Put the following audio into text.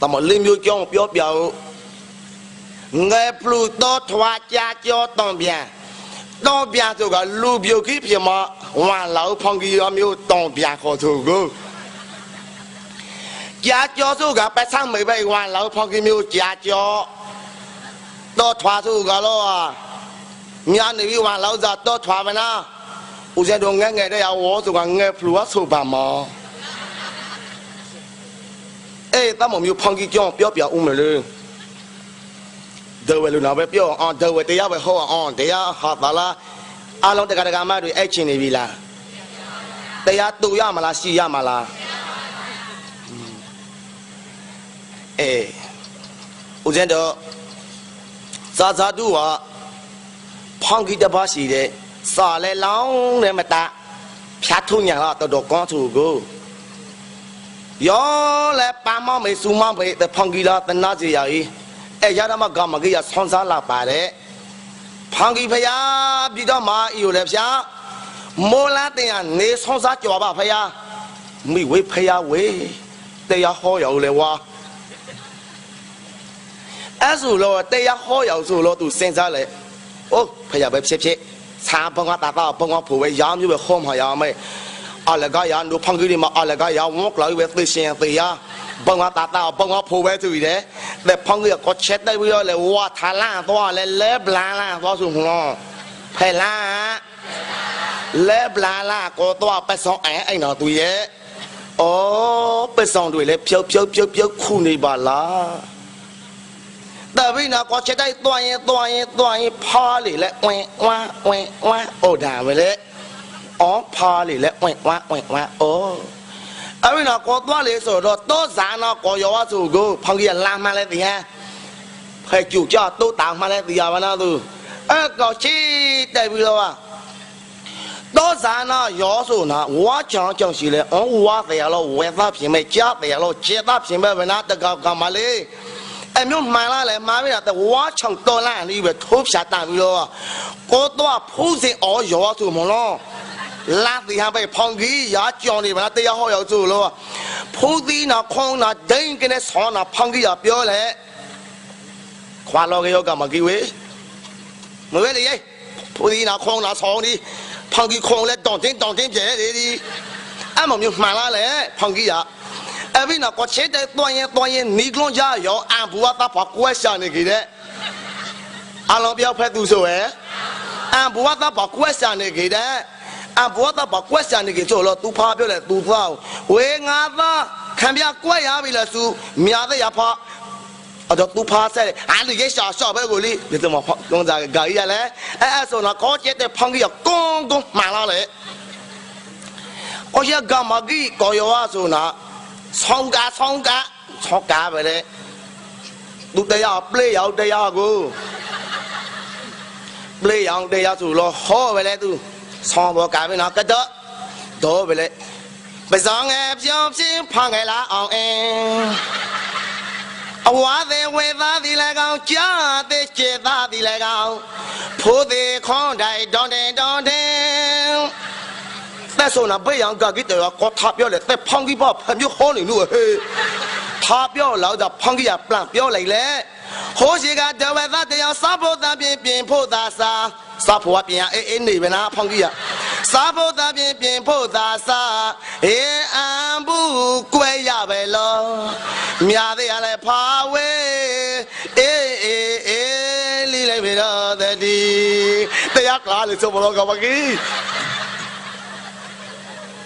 တမလင်းမျိုးကြောင်းပြောပြဦးငယ်ပလူတော့ထွားကြကြောတောင်းပြန်တောင်းပြန်ဆိုကလူပြုတ်ကြီးပြမဝါလောက်ဖောင်ကြီးရမျိုးတောင်းပြန်ခေါ်သူကိုကြာကြောဆိုကပတ်ဆောင်မေပဲဝါလောက်ဖောင်ကြီးမျိုးကြာကြောတော့ထွားဆိုကတော့ညာနေပြီးဝါလောက်စားတော့ထွားမနာဦးဇင်းတို့ငဲ့ငဲ့တဲ့ရဝေါ်ဆိုကငဲ့ဖလူကဆိုပါမော အေးတမမျိုးဖောင်ကြီးကြောင်းပြောပြဦးမလို့ဒေဝလူနာပဲပြောအောင်ဒေဝတရားပဲဟောအောင်တရားဟာသလားအလုံးတက္ကရာမတွေအဲ့ချင်နေပြီလားတရားတူရမလားရှိရမလားအေးဦးဇင်းတို့ဇာဇာတူကဖောင်ကြီးတစ်ပါးရှိတဲ့စာလဲလောင်းနဲ့မတဖြတ်ထုညာတော့တော်တော်ကောင်းသူကို ယောလဲပါမောမေစူမောမေတဖောင်ကြီးလာတနာစီယာကြီးအဲရဒမကမကြီးရဆွန်စားလာပါတယ်ဖောင်ကြီးဖယားပြီးတော့မာအီကိုလည်းဖျားမိုးလားတင်ရနေဆွန်စားကြော်ပါဖယားမိဝေဖယားဝေတရားဟောရောက်လေဝါအဲ့ဆိုတော့တရားဟောရောက်ဆိုတော့သူစဉ်းစားလေအိုးဖယားပဲဖြစ်ဖြစ်စာဘငါတာတာဘငါဖို့ပဲရာမျိုးပဲခေါ်မှာရမယ် အလကရန်တို့ဖန်ကြီးမှာအလကရဝုန်းကလာပဲသိရှင်တရားဘငါတာတာဘငါဖို့ပဲသူရတဲ့တဲ့ဖန်ကြီးကချက်တဲ့ပြီးတော့လေဝါထာလာတော့လေလဲဘလန်လာတော့ဆိုဟောဖဲလာလဲဘလာလာကိုတော့ပတ်ဆောင်အဲအဲ့တော့သူရဲ့ဩပတ်ဆောင်တွေလည်းဖြုတ်ဖြုတ်ဖြုတ်ဖြုတ်ခုနေပါလားတပိနာကောချက်တိုက်သွားရင်သွားရင်သွားရင်ဖားလေလဲဝင်းဝမ်းဝင်းဝမ်းဩဒါပဲလေ အော်ဖားလေလဲဝင်းဝမ်းဝင်းဝမ်းဩအပိနာကောသွားလေဆိုတော့တောဇာနာကောယောဝဆိုကိုဖောင်ကြီးလာမှလဲတရားဖဲကျူကြတိုးတောင်မှလဲတရားဘာနာသူအဲ့ကောချီတိုက်ပြီးတော့တောဇာနာယောဆိုနာဝါချောင်းချောင်းရှိလဲအော်ဝါတရားလို့ဝဲသားပြင်မဲ့ကြားတရားလို့ကျေသားပြင်မဲ့ဗနာတကောက်ကမလေးအမျိုးမှန်လားလေမားပြီတော့ဝါချောင်းတော်လာနေပဲထိုးဖြာတန်ပြီးတော့ကိုတော့ဖူးစင်အော်ယောဆိုမလို့ လာတီဟာပဲဖောင်ကြီးရာကြောင်နေဗလားတရားဟောရောက်ဆိုလို့ဖူးသီးနာခေါင်းနာဒိန်ကနေဆောနာဖောင်ကြီးရပြောလေခွာလောကယောကမကြီးဝေမဝဲလေဖူးသီးနာခေါင်းနာဆောင်းဒီဖောင်ကြီးခေါင်းလဲတောင်းတင်းတောင်းတင်းပြဲလေဒီအမမျိုးမှန်လားလေဖောင်ကြီးရအဲ့ဒီနော်ကိုချစ်တဲ့တွန်ရင်တွန်ရင်နီကလွန်ကြရောအံဘူဝတာဖကွဲရှာနေကြတဲ့အလုံးပြောက်ဖက်သူဆိုရယ်အံဘူဝတာဖကွဲရှာနေကြတဲ့ အဘောတာဘကွက်စံနေကြဆိုတော့သူဖားပြောလေသူသားဝေငါသားခံပြကွက်ရပြီလားသူမြာတဲ့ရဖာအဲ့တော့သူဖားဆက်အားလေရှာရှာပဲကိုလေဒီတော့မကောင်းစားဂါကြီးရလဲအဲ့အဲ့ဆိုတော့ခေါ်ကျတဲ့ဖောင်းကြီးကကုန်းကုန်းမှန်လာလေကိုရကမကြီးကိုရောဆိုနာဆောင်းကာဆောင်းကာဆောင်းကာပဲလေသူတရားပလေရောက်တရားကိုပလေရောက်တရားဆိုတော့ဟောပဲလေသူ ဆောင်းဘောကပဲနော်ကတော့တော့ပဲလေပဇောင်းငယ်ပြောင်းပြင်းဖန်ငယ်လာအောင်အင်းအဝါသေးဝေသားသည်လည်းကောင်းကြားသေးကျေသားသည်လည်းကောင်းဖိုးသေးခွန်တိုင်တောင်းတင်တောင်းတင်သက်ဆိုနာဘေးရောင်ကကိတေကောထပြောလေသက်ဖောင်းကြီးပေါ့ဖမျိုးဟောနေလို့ဟေးထားပြောလောက်တာဖောင်းကြီးကပလန့်ပြောလိုက်လေဟိုးရှိကတဝဲသားတရား စားဖို့သားပြင်ပြင်ဖို့သားစားစားဖို့ကပြင်အေးအေးနေပဲနာဖောင်းကြီးကစားဖို့သားပြင်ပြင်ဖို့သားစားအေးအံဘူးကွဲရပဲလောမြာသေးရလဲဖာဝေးအေးအေးအေးလီလိုက်ပြီတော့တတိတရားကလားလေဆိုမလို့ကမကြီး